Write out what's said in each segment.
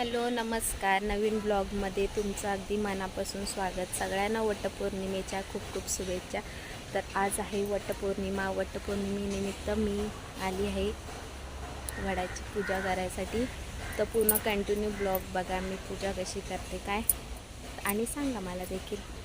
Hello नमस्कार. नवीन ब्लॉगमध्ये तुमचं अगदी मनापासून स्वागत. सगळ्यांना वटपौर्णिमेच्या खूप खूप शुभेच्छा. तर आज आहे वटपौर्णिमा. वटपौर्णिमेनिमित्त मी आली आहे वडाची पूजा करायसाठी. तर पूर्ण कंटिन्यू ब्लॉग बघा. मी पूजा कशी करते काय? आणि सांगा मला देखील.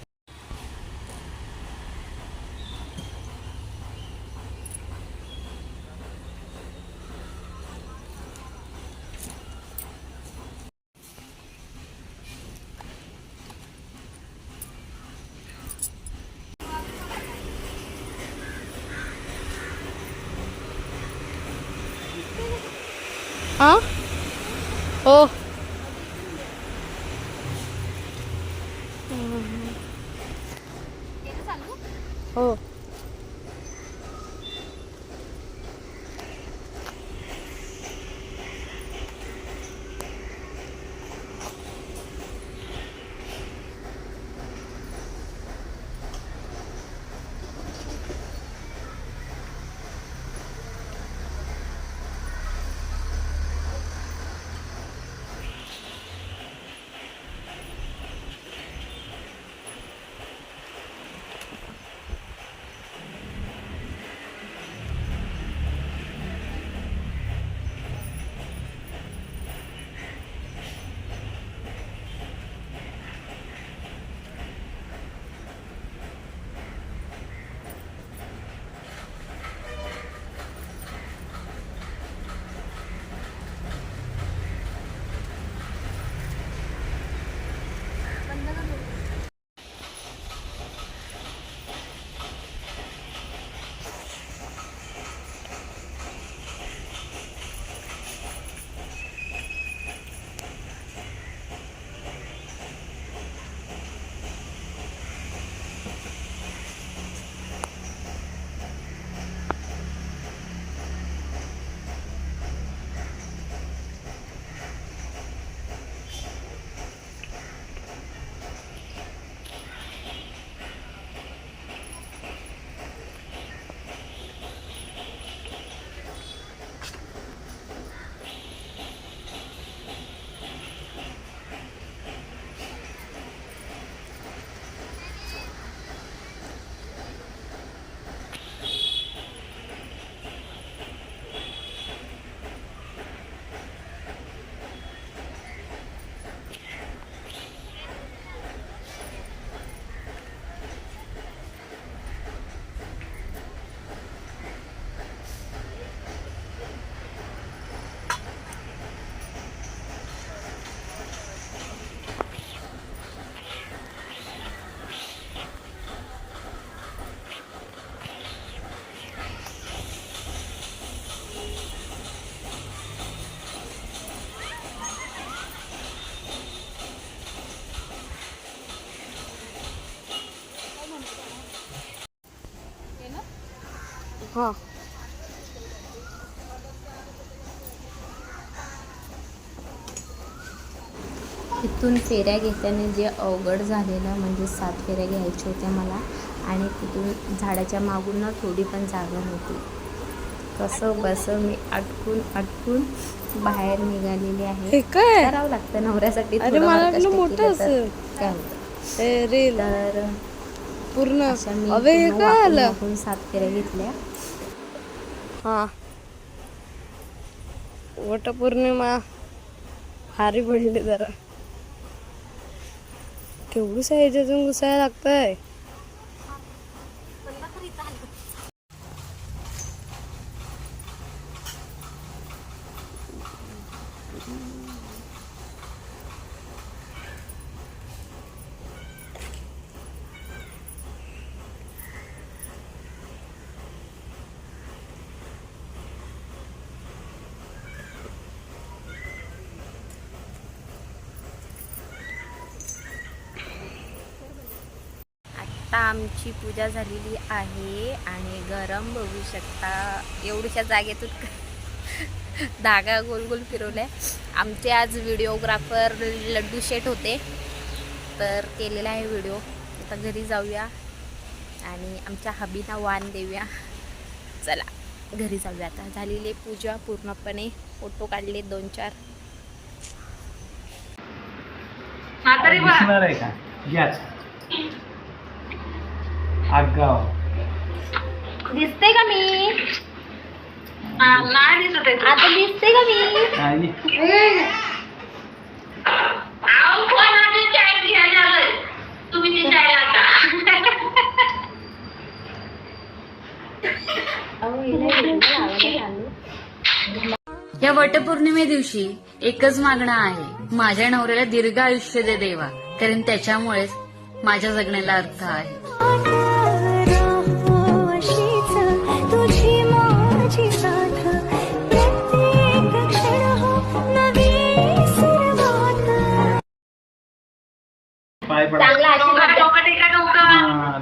हां? हो हो. हां. तिथून फेऱ्या घेताना जे अवघड झालेलं म्हणजे सात फेऱ्या घ्यायच्या होत्या मला आणि तिथून झाडाच्या मागून ना थोडी पण जागा नव्हती. कसं बसं मी अटकून अटकून बाहेर निघालेली आहे. काय? करावं लागतं नवऱ्यासाठी मोठं. काय होतं? तर पूर्ण. सात फेऱ्या घेतल्या. हा. वटपौर्णिमा भारी पडली जरा. केवढं अजून घुसायला लागतंय? आमची पूजा झालेली आहे आणि गरम बघू शकता. एवढ्याशा जागेतून धागा गोल गोल फिरवलाय. आमचे आज व्हिडिओग्राफर लड्डू शेट होते. तर केलेला आहे व्हिडिओ आता घरी जाऊया आणि आमच्या हबीना वाण देऊया. चला घरी जाऊया आता. झालेली पूजा पूर्णपणे. फोटो काढले दोन चार. दिसणार आहे का? आगाव दिसते का मी? आता दिसते का मी? आणि या वटपौर्णिमे दिवशी एकच मागणं आहे. माझ्या नवऱ्याला दीर्घ आयुष्य दे देवा. कारण त्याच्यामुळेच माझ्या जगण्याला अर्थ आहे.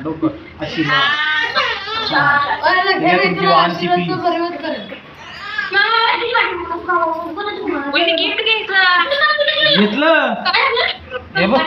डोकं. अशी घेतलं? हे बघ.